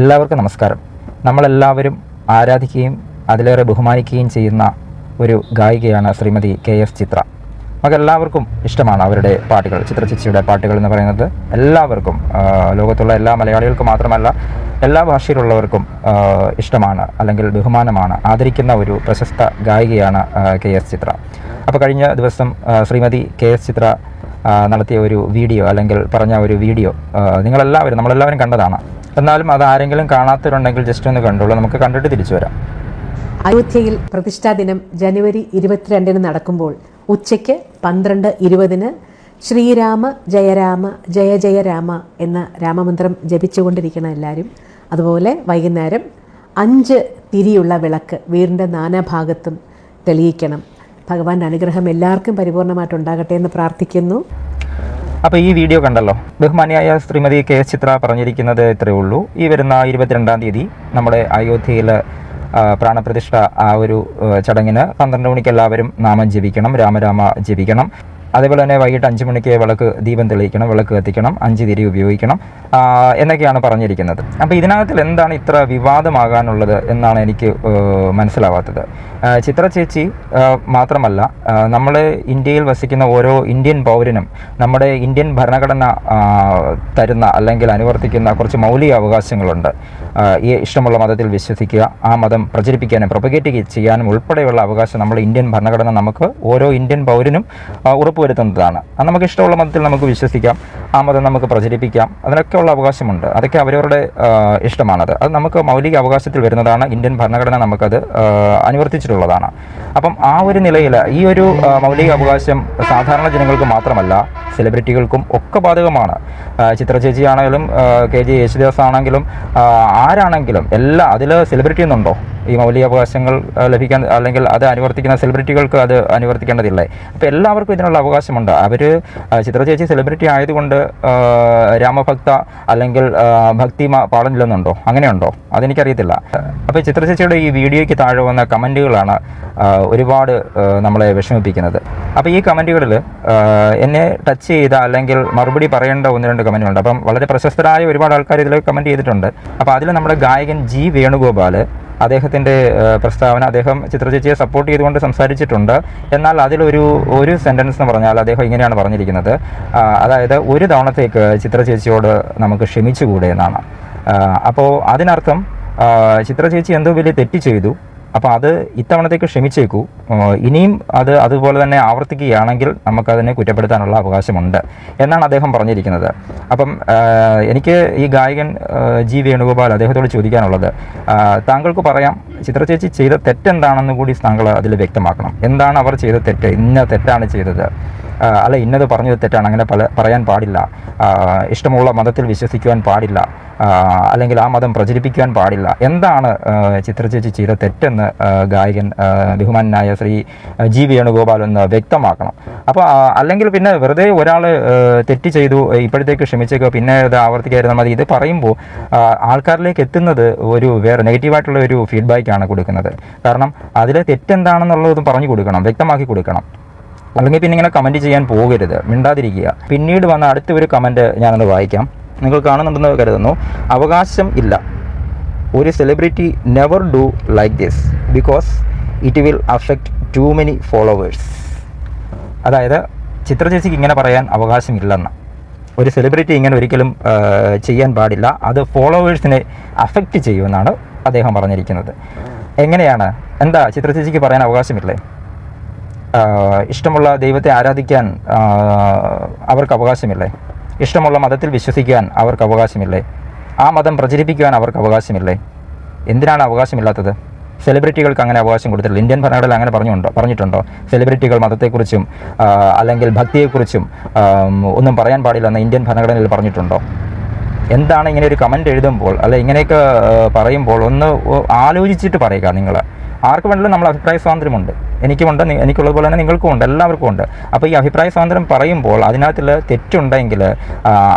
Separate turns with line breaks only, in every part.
എല്ലാവർക്കും നമസ്കാരം. നമ്മളെല്ലാവരും ആരാധിക്കുകയും അതിലേറെ ബഹുമാനിക്കുകയും ചെയ്യുന്ന ഒരു ഗായികയാണ് ശ്രീമതി കെ എസ് ചിത്ര. നമുക്കെല്ലാവർക്കും ഇഷ്ടമാണ് അവരുടെ പാട്ടുകൾ ചിത്ര ചേച്ചിയുടെ പാട്ടുകൾ എന്ന് പറയുന്നത്. എല്ലാവർക്കും ലോകത്തുള്ള എല്ലാ മലയാളികൾക്കും മാത്രമല്ല എല്ലാ ഭാഷയിലുള്ളവർക്കും ഇഷ്ടമാണ് അല്ലെങ്കിൽ ബഹുമാനമാണ് ആദരിക്കുന്ന ഒരു പ്രശസ്ത ഗായികയാണ് കെ എസ് ചിത്ര. അപ്പോൾ കഴിഞ്ഞ ദിവസം ശ്രീമതി കെ എസ് ചിത്ര നടത്തിയ ഒരു വീഡിയോ അല്ലെങ്കിൽ പറഞ്ഞ ഒരു വീഡിയോ നിങ്ങളെല്ലാവരും നമ്മളെല്ലാവരും കണ്ടതാണ്. എന്നാലും അത് ആരെങ്കിലും കാണാത്തവരുണ്ടെങ്കിൽ ജസ്റ്റ് ഒന്ന് കണ്ടോളൂ. നമുക്ക് കണ്ടിട്ട് തിരിച്ചു വരാം.
അയോധ്യയിൽ പ്രതിഷ്ഠാ ദിനം ജനുവരി ഇരുപത്തിരണ്ടിന് നടക്കുമ്പോൾ ഉച്ചയ്ക്ക് പന്ത്രണ്ട് ഇരുപതിന് ശ്രീരാമ ജയരാമ ജയ ജയരാമ എന്ന രാമമന്ത്രം ജപിച്ചുകൊണ്ടിരിക്കണം എല്ലാവരും അതുപോലെ വൈകുന്നേരം അഞ്ച് തിരിയുള്ള വിളക്ക് വീടിന്റെ നാനാഭാഗത്തും തെളിയിക്കണം. ഭഗവാന്റെ അനുഗ്രഹം എല്ലാവർക്കും പരിപൂർണമായിട്ടുണ്ടാകട്ടെ എന്ന് പ്രാർത്ഥിക്കുന്നു.
അപ്പോൾ ഈ വീഡിയോ കണ്ടല്ലോ. ബഹുമാനിയായ ശ്രീമതി കെ എസ് ചിത്ര പറഞ്ഞിരിക്കുന്നത് ഇത്രയേ ഉള്ളൂ. ഈ വരുന്ന ഇരുപത്തിരണ്ടാം തീയതി നമ്മുടെ അയോധ്യയിൽ പ്രാണപ്രതിഷ്ഠ ആ ഒരു ചടങ്ങിന് പന്ത്രണ്ട് മണിക്ക് എല്ലാവരും നാമം ജപിക്കണം രാമരാമ ജപിക്കണം. അതേപോലെ തന്നെ വൈകിട്ട് അഞ്ച് മണിക്ക് വിളക്ക് ദീപം തെളിയിക്കണം വിളക്ക് കത്തിക്കണം അഞ്ച് തിരി ഉപയോഗിക്കണം എന്നൊക്കെയാണ് പറഞ്ഞിരിക്കുന്നത്. അപ്പോൾ ഇതിനകത്തിൽ എന്താണ് ഇത്ര വിവാദമാകാനുള്ളത് എന്നാണ് എനിക്ക് മനസ്സിലാവാത്തത്. ചിത്ര ചേച്ചി മാത്രമല്ല നമ്മൾ ഇന്ത്യയിൽ വസിക്കുന്ന ഓരോ ഇന്ത്യൻ പൗരനും നമ്മുടെ ഇന്ത്യൻ ഭരണഘടന തരുന്ന അല്ലെങ്കിൽ അനുവർത്തിക്കുന്ന കുറച്ച് മൗലിക അവകാശങ്ങളുണ്ട്. ഈ ഇഷ്ടമുള്ള മതത്തിൽ വിശ്വസിക്കുക ആ മതം പ്രചരിപ്പിക്കാനും പ്രൊപ്പഗേറ്റ് ചെയ്യാനും ഉൾപ്പെടെയുള്ള അവകാശം നമ്മൾ ഇന്ത്യൻ ഭരണഘടന നമുക്ക് ഓരോ ഇന്ത്യൻ പൗരനും ആ, ഉറപ്പുവരുത്തുന്നതാണ് അത് നമുക്ക് ഇഷ്ടമുള്ള മതത്തിൽ നമുക്ക് വിശ്വസിക്കാം. ആ മതം നമുക്ക് പ്രചരിപ്പിക്കാം. അതിനൊക്കെയുള്ള അവകാശമുണ്ട്. അതൊക്കെ അവരവരുടെ ഇഷ്ടമാണത്. അത് നമുക്ക് മൗലിക അവകാശത്തിൽ വരുന്നതാണ്. ഇന്ത്യൻ ഭരണഘടന നമുക്കത് അനുവർത്തിച്ചിട്ടുള്ളതാണ്. അപ്പം ആ ഒരു നിലയിൽ ഈ ഒരു മൗലിക അവകാശം സാധാരണ ജനങ്ങൾക്ക് മാത്രമല്ല സെലിബ്രിറ്റികൾക്കും ഒക്കെ ബാധകമാണ്. ചിത്ര ചേച്ചിയാണെങ്കിലും കെ ജെ യേശുദാസ് ആണെങ്കിലും ആരാണെങ്കിലും എല്ലാ അതിൽ സെലിബ്രിറ്റി എന്നുണ്ടോ ഈ മൗലികാവകാശങ്ങൾ ലഭിക്കാൻ അല്ലെങ്കിൽ അത് അനുവർത്തിക്കുന്ന സെലിബ്രിറ്റികൾക്ക് അത് അനുവർത്തിക്കേണ്ടതില്ലേ? അപ്പോൾ എല്ലാവർക്കും ഇതിനുള്ള അവകാശമുണ്ട്. അവർ ചിത്ര ചേച്ചി സെലിബ്രിറ്റി ആയതുകൊണ്ട് രാമഭക്ത അല്ലെങ്കിൽ ഭക്തി പാടുന്നില്ലെന്നുണ്ടോ? അങ്ങനെയുണ്ടോ? അതെനിക്കറിയത്തില്ല. അപ്പോൾ ചിത്രചേച്ചിയുടെ ഈ വീഡിയോയ്ക്ക് താഴെ വന്ന കമന്റുകളാണ് ഒരുപാട് നമ്മളെ വിഷമിപ്പിക്കുന്നത്. അപ്പോൾ ഈ കമന്റുകളിൽ എന്നെ ടച്ച് ചെയ്ത അല്ലെങ്കിൽ മറുപടി പറയേണ്ട ഒന്ന് രണ്ട് കമന്റുകളുണ്ട് അപ്പം വളരെ പ്രശസ്തരായ ഒരുപാട് ആൾക്കാർ ഇതിൽ കമന്റ് ചെയ്തിട്ടുണ്ട്. അപ്പോൾ അതിൽ നമ്മുടെ ഗായകൻ ജി വേണുഗോപാൽ അദ്ദേഹത്തിന്റെ പ്രസ്താവന അദ്ദേഹം ചിത്രചേച്ചിയെ സപ്പോർട്ട് ചെയ്തുകൊണ്ട് സംസാരിച്ചിട്ടുണ്ട്. എന്നാൽ അതിലൊരു ഒരു സെന്റൻസ് എന്ന് പറഞ്ഞാൽ അദ്ദേഹം ഇങ്ങനെയാണ് പറഞ്ഞിരിക്കുന്നത്. അതായത് ഒരു തവണത്തേക്ക് ചിത്രചേച്ചിയോട് നമുക്ക് ക്ഷമിച്ചുകൂടെ എന്നാണ്. അപ്പോൾ അതിനർത്ഥം ചിത്രചേച്ചി എന്തോ വലിയ തെറ്റ് ചെയ്തു. അപ്പോൾ അത് ഇത്തവണത്തേക്ക് ക്ഷമിച്ചേക്കൂ. ഇനിയും അത് അതുപോലെ തന്നെ ആവർത്തിക്കുകയാണെങ്കിൽ നമുക്കതിനെ കുറ്റപ്പെടുത്താനുള്ള അവകാശമുണ്ട് എന്നാണ് അദ്ദേഹം പറഞ്ഞിരിക്കുന്നത്. അപ്പം എനിക്ക് ഈ ഗായകൻ ജി വേണുഗോപാൽ അദ്ദേഹത്തോട് ചോദിക്കാനുള്ളത്. താങ്കൾക്ക് പറയാം ചിത്രചേച്ചി ചെയ്ത തെറ്റെന്താണെന്ന് കൂടി താങ്കൾ അതിൽ വ്യക്തമാക്കണം. എന്താണ് അവർ ചെയ്ത തെറ്റ്? ഇന്ന തെറ്റാണ് ചെയ്തത്? അല്ല ഇന്നത് പറഞ്ഞത് തെറ്റാണ്. അങ്ങനെ പല പറയാൻ പാടില്ല. ഇഷ്ടമുള്ള മതത്തിൽ വിശ്വസിക്കുവാൻ പാടില്ല. അല്ലെങ്കിൽ ആ മതം പ്രചരിപ്പിക്കുവാൻ പാടില്ല. എന്താണ് ചിത്രചേച്ചി ചെയ്ത തെറ്റെന്ന് ഗായകൻ ബഹുമാനായ ശ്രീ ജി വേണുഗോപാൽ ഒന്ന് വ്യക്തമാക്കണം. അപ്പോൾ അല്ലെങ്കിൽ പിന്നെ വെറുതെ ഒരാൾ തെറ്റ് ചെയ്തു ഇപ്പോഴത്തേക്ക് ക്ഷമിച്ചേക്കോ പിന്നെ ഇത് ആവർത്തിക്കായിരുന്നു മതി. ഇത് പറയുമ്പോൾ ആൾക്കാരിലേക്ക് എത്തുന്നത് ഒരു വേറെ നെഗറ്റീവായിട്ടുള്ള ഒരു ഫീഡ്ബാക്കാണ് കൊടുക്കുന്നത്. കാരണം അതിലെ തെറ്റെന്താണെന്നുള്ളതും പറഞ്ഞു കൊടുക്കണം വ്യക്തമാക്കി കൊടുക്കണം. അല്ലെങ്കിൽ പിന്നെ ഇങ്ങനെ കമന്റ് ചെയ്യാൻ പോകരുത്. മിണ്ടാതിരിക്കുക. പിന്നീട് വന്ന അടുത്ത ഒരു കമന്റ് ഞാനത് വായിക്കാം. നിങ്ങൾ കാണുന്നുണ്ടെന്ന് കരുതുന്നു. അവകാശം ഇല്ല. ഒരു celebrity never do like this because it will affect to many followers അതായത് ചിത്രചേച്ചിക്ക് ഇങ്ങനെ പറയാൻ അവകാശമില്ലെന്ന് ഒരു സെലിബ്രിറ്റി ഇങ്ങനെ ഒരിക്കലും ചെയ്യാൻ പാടില്ല. അത് ഫോളോവേഴ്സിനെ അഫക്റ്റ് ചെയ്യുമെന്നാണ് അദ്ദേഹം പറഞ്ഞിരിക്കുന്നത്. എങ്ങനെയാണ്? എന്താ ചിത്രചേച്ചിക്ക് പറയാൻ അവകാശമില്ലേ? ഇഷ്ടമുള്ള ദൈവത്തെ ആരാധിക്കാൻ അവർക്ക് അവകാശമില്ലേ? ഇഷ്ടമുള്ള മതത്തിൽ വിശ്വസിക്കാൻ അവർക്ക് അവകാശമില്ലേ? ആ മതം പ്രചരിപ്പിക്കുവാൻ അവർക്ക് അവകാശമില്ലേ? എന്തിനാണ് അവകാശമില്ലാത്തത്? സെലിബ്രിറ്റികൾക്ക് അങ്ങനെ അവകാശം കൊടുത്തിട്ടില്ല. ഇന്ത്യൻ ഭരണഘടന അങ്ങനെ പറഞ്ഞുണ്ടോ? പറഞ്ഞിട്ടുണ്ടോ? സെലിബ്രിറ്റികൾ മതത്തെക്കുറിച്ചും അല്ലെങ്കിൽ ഭക്തിയെക്കുറിച്ചും ഒന്നും പറയാൻ പാടില്ലെന്ന് ഇന്ത്യൻ ഭരണഘടനയിൽ പറഞ്ഞിട്ടുണ്ടോ? എന്താണ് ഇങ്ങനെ ഒരു കമന്റ് എഴുതുമ്പോൾ അല്ലെ ഇങ്ങനെയൊക്കെ പറയുമ്പോൾ ഒന്ന് ആലോചിച്ചിട്ട് പറയുക നിങ്ങൾ ആർക്ക് വേണമെങ്കിലും നമ്മൾ അഭിപ്രായ സ്വാതന്ത്ര്യമുണ്ട്. എനിക്കുമുണ്ട് എനിക്കുള്ളത് എനിക്കുള്ളതുപോലെ തന്നെ നിങ്ങൾക്കും ഉണ്ട് എല്ലാവർക്കും ഉണ്ട്. അപ്പോൾ ഈ അഭിപ്രായ സ്വാതന്ത്ര്യം പറയുമ്പോൾ അതിനകത്തിൽ തെറ്റുണ്ടെങ്കിൽ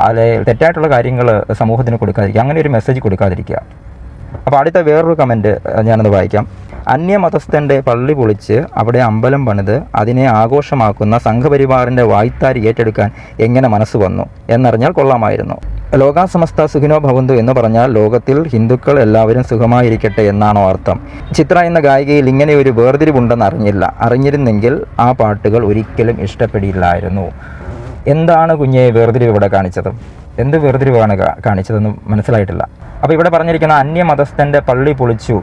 അല്ലെ തെറ്റായിട്ടുള്ള കാര്യങ്ങൾ സമൂഹത്തിന് കൊടുക്കാതിരിക്കുക അങ്ങനെ ഒരു മെസ്സേജ് കൊടുക്കാതിരിക്കുക. അപ്പോൾ അടുത്ത വേറൊരു കമന്റ് ഞാനത് വായിക്കാം. അന്യമതസ്ഥന്റെ പള്ളി പൊളിച്ച് അവിടെ അമ്പലം പണിത് അതിനെ ആഘോഷമാക്കുന്ന സംഘപരിവാറിന്റെ വായ്ത്താരി ഏറ്റെടുക്കാൻ എങ്ങനെ മനസ്സ് വന്നു? എന്നറിഞ്ഞാൽ കൊള്ളാമായിരുന്നു. ലോകാസമസ്ത സുഖിനോ ഭവന്തു എന്ന് പറഞ്ഞാൽ ലോകത്തിൽ ഹിന്ദുക്കൾ എല്ലാവരും സുഖമായിരിക്കട്ടെ എന്നാണോ അർത്ഥം. ചിത്ര എന്ന ഗായികയിൽ ഇങ്ങനെ ഒരു വേർതിരിവുണ്ടെന്ന് അറിഞ്ഞില്ല. അറിഞ്ഞിരുന്നെങ്കിൽ ആ പാട്ടുകൾ ഒരിക്കലും ഇഷ്ടപ്പെടില്ലായിരുന്നു. എന്താണ് കുഞ്ഞെ വേർതിരിവ് ഇവിടെ കാണിച്ചത്? എന്ത് വേർതിരിവാണ് കാണിച്ചതെന്ന് മനസ്സിലായിട്ടില്ല. അപ്പോൾ ഇവിടെ പറഞ്ഞിരിക്കുന്ന അന്യമതസ്ഥന്റെ പള്ളി പൊളിച്ചു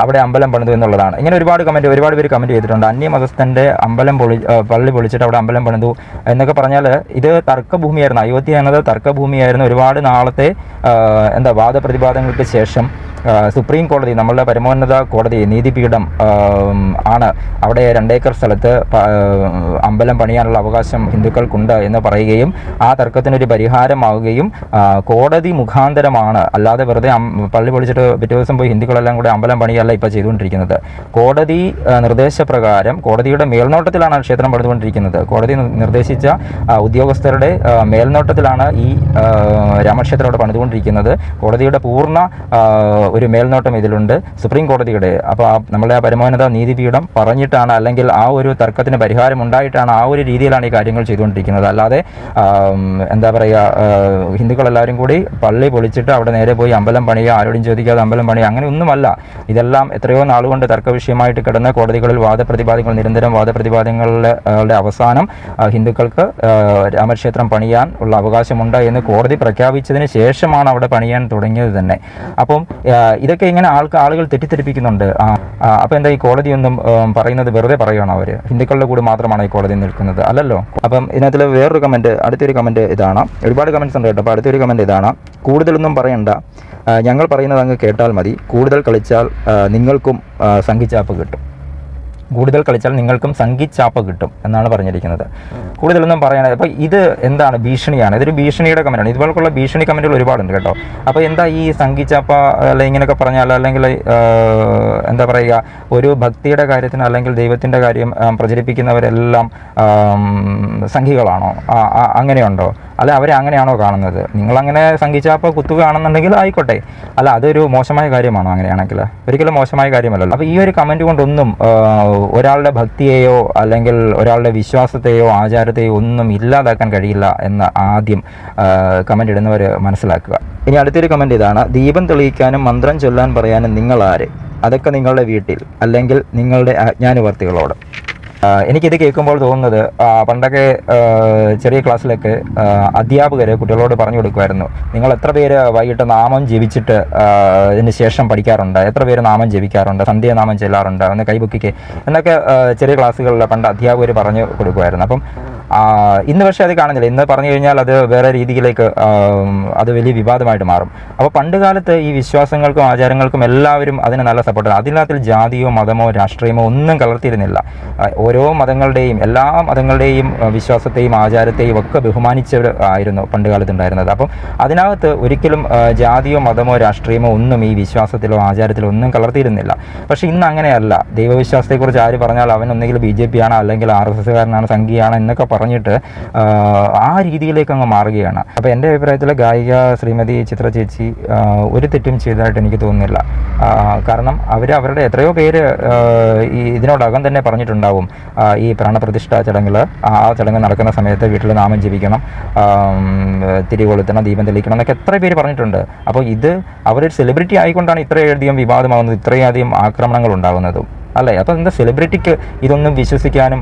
അവിടെ അമ്പലം പണിതു എന്നുള്ളതാണ്. ഇങ്ങനെ ഒരുപാട് കമന്റ് ഒരുപാട് പേര് കമന്റ് ചെയ്തിട്ടുണ്ട്. അന്യമതസ്ഥന്റെ അമ്പലം പൊളി പള്ളി പൊളിച്ചിട്ട് അവിടെ അമ്പലം പണിതു എന്നൊക്കെ പറഞ്ഞാൽ ഇത് തർക്കഭൂമിയായിരുന്നു. അയോധ്യ എന്നത് തർക്കഭൂമിയായിരുന്നു ഒരുപാട് നാളത്തെ എന്താ വാദപ്രതിവാദങ്ങൾക്ക് ശേഷം സുപ്രീം കോടതി നമ്മളുടെ പരമോന്നത കോടതി നീതിപീഠം ആണ് അവിടെ രണ്ടേക്കർ സ്ഥലത്ത് അമ്പലം പണിയാനുള്ള അവകാശം ഹിന്ദുക്കൾക്കുണ്ട് എന്ന് പറയുകയും ആ തർക്കത്തിനൊരു പരിഹാരമാവുകയും കോടതി മുഖാന്തരമാണ്. അല്ലാതെ വെറുതെ പള്ളി പൊളിച്ചിട്ട് പിറ്റേ ദിവസം പോയി ഹിന്ദുക്കളെല്ലാം കൂടെ അമ്പലം പണിയല്ല ഇപ്പോൾ ചെയ്തുകൊണ്ടിരിക്കുന്നത്. കോടതി നിർദ്ദേശപ്രകാരം കോടതിയുടെ മേൽനോട്ടത്തിലാണ് ക്ഷേത്രം പണിതുകൊണ്ടിരിക്കുന്നത്. കോടതി നിർദ്ദേശിച്ച ഉദ്യോഗസ്ഥരുടെ മേൽനോട്ടത്തിലാണ് ഈ രാമക്ഷേത്രം അവിടെ പണിതുകൊണ്ടിരിക്കുന്നത്. കോടതിയുടെ പൂർണ ഒരു മേൽനോട്ടം ഇതിലുണ്ട്. സുപ്രീം കോടതിയുടെ അപ്പോൾ ആ നമ്മളെ ആ പരമോന്നത നീതിപീഠം പറഞ്ഞിട്ടാണ് അല്ലെങ്കിൽ ആ ഒരു തർക്കത്തിന് പരിഹാരം ഉണ്ടായിട്ടാണ് ആ ഒരു രീതിയിലാണ് ഈ കാര്യങ്ങൾ ചെയ്തുകൊണ്ടിരിക്കുന്നത്. അല്ലാതെ എന്താ പറയുക ഹിന്ദുക്കളെല്ലാവരും കൂടി പള്ളി പൊളിച്ചിട്ട് അവിടെ നേരെ പോയി അമ്പലം പണിയുക ആരോടും ചോദിക്കാതെ അമ്പലം പണിയുക അങ്ങനെ ഒന്നുമല്ല ഇതെല്ലാം എത്രയോ നാളുകൊണ്ട് തർക്ക വിഷയമായിട്ട് കിടന്ന കോടതികളിൽ വാദപ്രതിവാദങ്ങൾ നിരന്തരം വാദപ്രതിവാദങ്ങളുടെ അവസാനം ഹിന്ദുക്കൾക്ക് രാമക്ഷേത്രം പണിയാൻ ഉള്ള അവകാശമുണ്ട് എന്ന് കോടതി പ്രഖ്യാപിച്ചതിന് ശേഷമാണ് അവിടെ പണിയാൻ തുടങ്ങിയത് തന്നെ. അപ്പം ഇതൊക്കെ ഇങ്ങനെ ആൾക്ക് ആളുകൾ തെറ്റിദ്ധരിപ്പിക്കുന്നുണ്ട്. ആ, എന്താ ഈ കോടതി ഒന്നും പറയുന്നത് വെറുതെ പറയുകയാണ് അവർ? ഹിന്ദുക്കളുടെ കൂടെ മാത്രമാണ് ഈ കോടതി നിൽക്കുന്നത്? അല്ലല്ലോ. അപ്പം ഇതിനകത്തിൽ വേറൊരു കമന്റ് അടുത്തൊരു കമന്റ് ഇതാണ്. ഒരുപാട് കമന്റ്സ് ഉണ്ട് കേട്ടോ. അപ്പോൾ അടുത്തൊരു കമന്റ് ഇതാണ്. കൂടുതലൊന്നും പറയണ്ട. ഞങ്ങൾ പറയുന്നത് അങ്ങ് കേട്ടാൽ മതി. കൂടുതൽ കളിച്ചാൽ നിങ്ങൾക്കും സംഘിച്ചാപ്പ് കിട്ടും. കൂടുതൽ കളിച്ചാൽ നിങ്ങൾക്കും സംഘിച്ചാപ്പ് കിട്ടും എന്നാണ് പറഞ്ഞിരിക്കുന്നത്. കൂടുതലൊന്നും പറയാൻ അപ്പോൾ ഇത് എന്താണ് ഭീഷണിയാണ്? ഇതൊരു ഭീഷണിയുടെ കമന്റാണ് ഇതുപോലുള്ള ഭീഷണി കമന്റുകൾ ഒരുപാടുണ്ട് കേട്ടോ. അപ്പോൾ എന്താ ഈ സംഘിച്ചാപ്പ അല്ലെങ്കിൽ ഇങ്ങനെയൊക്കെ പറഞ്ഞാൽ അല്ലെങ്കിൽ എന്താ പറയുക ഒരു ഭക്തിയുടെ കാര്യത്തിന് അല്ലെങ്കിൽ ദൈവത്തിന്റെ കാര്യം പ്രചരിപ്പിക്കുന്നവരെല്ലാം സംഘികളാണോ? അങ്ങനെയുണ്ടോ? അല്ല അവർ അങ്ങനെയാണോ കാണുന്നത്? നിങ്ങളങ്ങനെ സംഘിച്ചപ്പോൾ കുത്തുകയാണെന്നുണ്ടെങ്കിൽ ആയിക്കോട്ടെ. അല്ല അതൊരു മോശമായ കാര്യമാണോ അങ്ങനെയാണെങ്കിൽ? ഒരിക്കലും മോശമായ കാര്യമല്ലല്ലോ. അപ്പോൾ ഈ ഒരു കമന്റ് കൊണ്ടൊന്നും ഒരാളുടെ ഭക്തിയെയോ അല്ലെങ്കിൽ ഒരാളുടെ വിശ്വാസത്തെയോ ആചാരത്തെയോ ഒന്നും ഇല്ലാതാക്കാൻ കഴിയില്ല എന്ന് ആദ്യം കമന്റ് ഇടുന്നവർ മനസ്സിലാക്കുക. ഇനി അടുത്തൊരു കമന്റ് ഇതാണ്. ദീപം തെളിയിക്കാനും മന്ത്രം ചൊല്ലാൻ പറയാനും നിങ്ങളാരെ? അതൊക്കെ നിങ്ങളുടെ വീട്ടിൽ അല്ലെങ്കിൽ നിങ്ങളുടെ അജ്ഞാനുവർത്തികളോട് എനിക്കിത് കേൾക്കുമ്പോൾ തോന്നുന്നത് പണ്ടൊക്കെ ചെറിയ ക്ലാസ്സിലൊക്കെ അധ്യാപകർ കുട്ടികളോട് പറഞ്ഞു കൊടുക്കുമായിരുന്നു നിങ്ങൾ എത്ര പേര് വൈകിട്ട് നാമം ജപിച്ചിട്ട് ഇതിന് ശേഷം പഠിക്കാറുണ്ട്? എത്ര പേര് നാമം ജപിക്കാറുണ്ട്? സന്ധ്യാനാമം ചെല്ലാറുണ്ട്? ഒന്ന് കൈബുക്കിക്ക് എന്നൊക്കെ ചെറിയ ക്ലാസ്സുകളിൽ പണ്ട് അധ്യാപകർ പറഞ്ഞു കൊടുക്കുമായിരുന്നു. അപ്പം ഇന്ന് പക്ഷേ അത് കാണുന്നില്ല. ഇന്ന് പറഞ്ഞു കഴിഞ്ഞാൽ അത് വേറെ രീതിയിലേക്ക് അത് വലിയ വിവാദമായിട്ട് മാറും. അപ്പോൾ പണ്ട് കാലത്ത് ഈ വിശ്വാസങ്ങൾക്കും ആചാരങ്ങൾക്കും എല്ലാവരും അതിന് നല്ല സപ്പോർട്ട് അതിനകത്തിൽ ജാതിയോ മതമോ രാഷ്ട്രീയമോ ഒന്നും കലർത്തിയിരുന്നില്ല. ഓരോ മതങ്ങളുടെയും എല്ലാ മതങ്ങളുടെയും വിശ്വാസത്തെയും ആചാരത്തെയും ഒക്കെ ബഹുമാനിച്ചവർ ആയിരുന്നു പണ്ട് കാലത്ത് ഉണ്ടായിരുന്നത്. അപ്പം അതിനകത്ത് ഒരിക്കലും ജാതിയോ മതമോ രാഷ്ട്രീയമോ ഒന്നും ഈ വിശ്വാസത്തിലോ ആചാരത്തിലോ ഒന്നും കലർത്തിയിരുന്നില്ല. പക്ഷേ ഇന്ന് അങ്ങനെയല്ല. ദൈവവിശ്വാസത്തെക്കുറിച്ച് ആര് പറഞ്ഞാൽ അവൻ ഒന്നുകിൽ ബി ജെ പി ആണ് അല്ലെങ്കിൽ ആർ എസ് എസ്സുകാരനാണ് സംഘിയാണ് എന്നൊക്കെ പറഞ്ഞിട്ട് ആ, രീതിയിലേക്ക് അങ്ങ് മാറുകയാണ്. അപ്പോൾ എന്റെ അഭിപ്രായത്തിൽ ഗായിക ശ്രീമതി ചിത്ര ചേച്ചി ഒരു തെറ്റും ചെയ്തതായിട്ട് എനിക്ക് തോന്നുന്നില്ല. കാരണം അവർ അവരുടെ എത്രയോ പേര് ഈ ഇതിനോടകം തന്നെ പറഞ്ഞിട്ടുണ്ടാവും. ഈ പ്രാണപ്രതിഷ്ഠ ചടങ്ങിൽ ആ ചടങ്ങ് നടക്കുന്ന സമയത്ത് വീട്ടിൽ നാമം ജപിക്കണം തിരികൊളുത്തണം തിരി കൊളുത്തണം ദീപം തെളിയിക്കണം എന്നൊക്കെ എത്ര പേര് പറഞ്ഞിട്ടുണ്ട്. അപ്പോൾ ഇത് അവരൊരു സെലിബ്രിറ്റി ആയിക്കൊണ്ടാണ് ഇത്രയധികം വിവാദമാകുന്നത് ഇത്രയധികം ആക്രമണങ്ങൾ ഉണ്ടാകുന്നതും അല്ലേ? അപ്പോൾ എന്താ സെലിബ്രിറ്റിക്ക് ഇതൊന്നും വിശ്വസിക്കാനും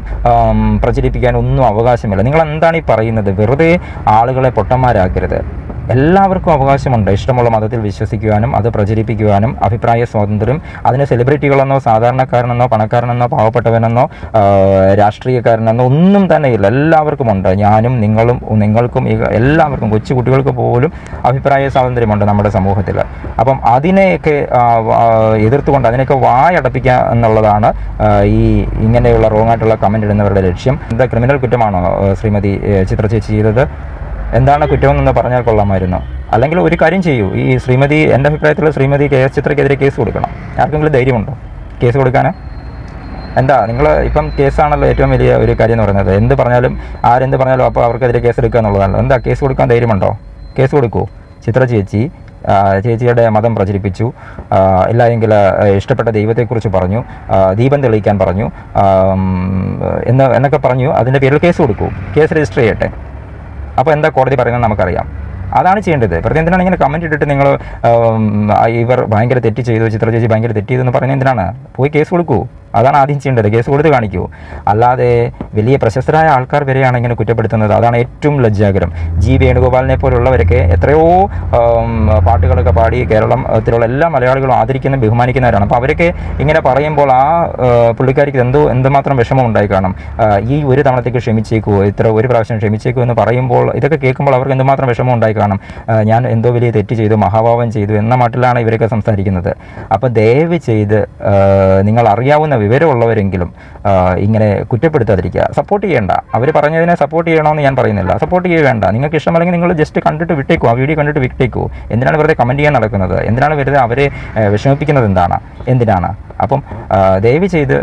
പ്രചരിപ്പിക്കാനും ഒന്നും അവകാശമില്ല. നിങ്ങൾ എന്താണ് ഈ പറയുന്നത്? വെറുതെ ആളുകളെ പൊട്ടന്മാരാക്കരുത്. എല്ലാവർക്കും അവകാശമുണ്ട്. ഇഷ്ടമുള്ള മതത്തിൽ വിശ്വസിക്കുവാനും അത് പ്രചരിപ്പിക്കുവാനും അഭിപ്രായ സ്വാതന്ത്ര്യം അതിന് സെലിബ്രിറ്റികളെന്നോ സാധാരണക്കാരനെന്നോ പണക്കാരനെന്നോ പാവപ്പെട്ടവനെന്നോ രാഷ്ട്രീയക്കാരനെന്നോ ഒന്നും തന്നെ ഇല്ല. എല്ലാവർക്കുമുണ്ട്. ഞാനും നിങ്ങളും നിങ്ങൾക്കും എല്ലാവർക്കും കൊച്ചുകുട്ടികൾക്ക് പോലും അഭിപ്രായ സ്വാതന്ത്ര്യമുണ്ട് നമ്മുടെ സമൂഹത്തിൽ. അപ്പം അതിനെയൊക്കെ എതിർത്തുകൊണ്ട് അതിനെയൊക്കെ വായടപ്പിക്കുക എന്നുള്ളതാണ് ഈ ഇങ്ങനെയുള്ള റോങ് ആയിട്ടുള്ള കമന്റ് ഇടുന്നവരുടെ ലക്ഷ്യം. എന്താ ക്രിമിനൽ കുറ്റമാണോ ശ്രീമതി ചിത്ര ചേച്ചി ചെയ്തത്? എന്താണ് കുറ്റമെന്ന് പറഞ്ഞാൽ കൊള്ളാമായിരുന്നു. അല്ലെങ്കിൽ ഒരു കാര്യം ചെയ്യൂ. ഈ ശ്രീമതി എന്റെ അഭിപ്രായത്തിൽ ശ്രീമതി കെ എസ് ചിത്രയ്ക്കെതിരെ കേസ് കൊടുക്കണം. ആർക്കെങ്കിലും ധൈര്യമുണ്ടോ? കേസ് കൊടുക്കാൻ? എന്താ നിങ്ങൾ ഇപ്പം കേസാണല്ലോ ഏറ്റവും വലിയ ഒരു കാര്യം എന്ന് പറയുന്നത്. എന്ത് പറഞ്ഞാലും ആരെന്ത് പറഞ്ഞാലും അപ്പോൾ അവർക്കെതിരെ കേസ് എടുക്കുക എന്നുള്ളതാണല്ലോ എന്താ കേസ് കൊടുക്കാൻ ധൈര്യമുണ്ടോ? കേസ് കൊടുക്കൂ. ചിത്ര ചേച്ചി ചേച്ചിയുടെ മതം പ്രചരിപ്പിച്ചു. ആ, ഇല്ല എങ്കിൽ ആ, ഇഷ്ടപ്പെട്ട ദൈവത്തെക്കുറിച്ച് പറഞ്ഞു. ദീപം തെളിയിക്കാൻ പറഞ്ഞു. എന്ന് എന്നൊക്കെ പറഞ്ഞു. അതിന്റെ പേരിൽ കേസ് കൊടുക്കൂ. കേസ് രജിസ്റ്റർ ചെയ്യട്ടെ. അപ്പോൾ എന്താ കോടതി പറയുന്നത് നമുക്കറിയാം. അതാണ് ചെയ്യേണ്ടത്. പ്രതി എന്തിനാണ് ഇങ്ങനെ കമന്റ് ഇട്ടിട്ട് നിങ്ങൾ ഇവർ ഭയങ്കര തെറ്റ് ചെയ്തു ചിത്ര ചേച്ചി ഭയങ്കര തെറ്റ് ചെയ്തു എന്ന് പറയുന്നത് എന്തിനാണ്? പോയി കേസ് കൊടുക്കൂ. അതാണ് ആദ്യം ചെയ്യേണ്ടത്. കേസ് കൊടുത്ത് കാണിക്കൂ. അല്ലാതെ വലിയ പ്രശസ്തരായ ആൾക്കാർ വരെയാണ് ഇങ്ങനെ കുറ്റപ്പെടുത്തുന്നത്. അതാണ് ഏറ്റവും ലജ്ജാകരം. ജി. വേണുഗോപാലിനെ പോലുള്ളവരൊക്കെ എത്രയോ പാട്ടുകളൊക്കെ പാടി കേരളത്തിലുള്ള എല്ലാ മലയാളികളും ആദരിക്കുന്ന ബഹുമാനിക്കുന്നവരാണ്. അപ്പോൾ അവരൊക്കെ ഇങ്ങനെ പറയുമ്പോൾ ആ പുള്ളിക്കാരിക്ക് എന്തോ എന്തുമാത്രം വിഷമം ഉണ്ടായി കാണും. ഈ ഒരു തവണത്തേക്ക് ക്ഷമിച്ചേക്കുമോ ഇത്ര ഒരു പ്രാവശ്യം ക്ഷമിച്ചേക്കുമോ എന്ന് പറയുമ്പോൾ ഇതൊക്കെ കേൾക്കുമ്പോൾ അവർക്ക് എന്തുമാത്രം വിഷമം ഉണ്ടായി കാണും. ഞാൻ എന്തോ വലിയ തെറ്റ് ചെയ്തു മഹാഭാവം ചെയ്തു എന്ന മട്ടിലാണ് ഇവരൊക്കെ സംസാരിക്കുന്നത്. അപ്പോൾ ദയവ് ചെയ്ത് നിങ്ങൾ അറിയാവുന്ന വിവരമുള്ളവരെങ്കിലും ഇങ്ങനെ കുറ്റപ്പെടുത്താതിരിക്കുക. സപ്പോർട്ട് ചെയ്യേണ്ട. അവർ പറഞ്ഞതിനെ സപ്പോർട്ട് ചെയ്യണമെന്ന് ഞാൻ പറയുന്നില്ല. സപ്പോർട്ട് ചെയ്യുക വേണ്ട നിങ്ങൾക്ക് ഇഷ്ടമല്ലെങ്കിൽ നിങ്ങൾ ജസ്റ്റ് കണ്ടിട്ട് വിട്ടേക്കൂ. ആ വീഡിയോ കണ്ടിട്ട് വിട്ടേക്കൂ. എന്തിനാണ് വെറുതെ കമന്റ് ചെയ്യാൻ നടക്കുന്നത്? എന്തിനാണ് വെറുതെ അവരെ വിഷമിപ്പിക്കുന്നത് എന്താണ്? എന്തിനാണ്? അപ്പം ദയവ് ചെയ്ത്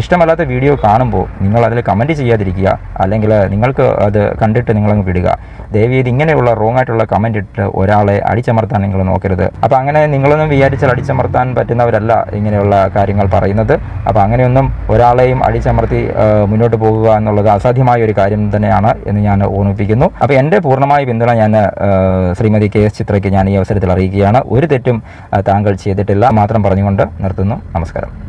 ഇഷ്ടമല്ലാത്ത വീഡിയോ കാണുമ്പോൾ നിങ്ങൾ അതിൽ കമന്റ് ചെയ്യാതിരിക്കുക. അല്ലെങ്കിൽ നിങ്ങൾക്ക് അത് കണ്ടിട്ട് നിങ്ങളങ്ങ് വിടുക. ദയവ് ചെയ്ത് ഇങ്ങനെയുള്ള റോങ് ആയിട്ടുള്ള കമന്റ് ഇട്ട് ഒരാളെ അടിച്ചമർത്താൻ നിങ്ങൾ നോക്കരുത്. അപ്പോൾ അങ്ങനെ നിങ്ങളൊന്നും വിചാരിച്ചാൽ അടിച്ചമർത്താൻ പറ്റുന്നവരല്ല ഇങ്ങനെയുള്ള കാര്യങ്ങൾ പറയുന്നത്. അപ്പോൾ അങ്ങനെയൊന്നും ഒരാളെയും അടിച്ചമർത്തി മുന്നോട്ട് പോകുക എന്നുള്ളത് അസാധ്യമായ ഒരു കാര്യം തന്നെയാണ് എന്ന് ഞാൻ ഓർമ്മിപ്പിക്കുന്നു. അപ്പോൾ എന്റെ പൂർണമായ പിന്തുണ ഞാൻ ശ്രീമതി കെ എസ് ചിത്രയ്ക്ക് ഞാൻ ഈ അവസരത്തിൽ അറിയിക്കുകയാണ്. ഒരു തെറ്റും താങ്കൾ ചെയ്തിട്ടില്ല. മാത്രം പറഞ്ഞുകൊണ്ട് നിർത്തുന്നു. നമസ്കാരം.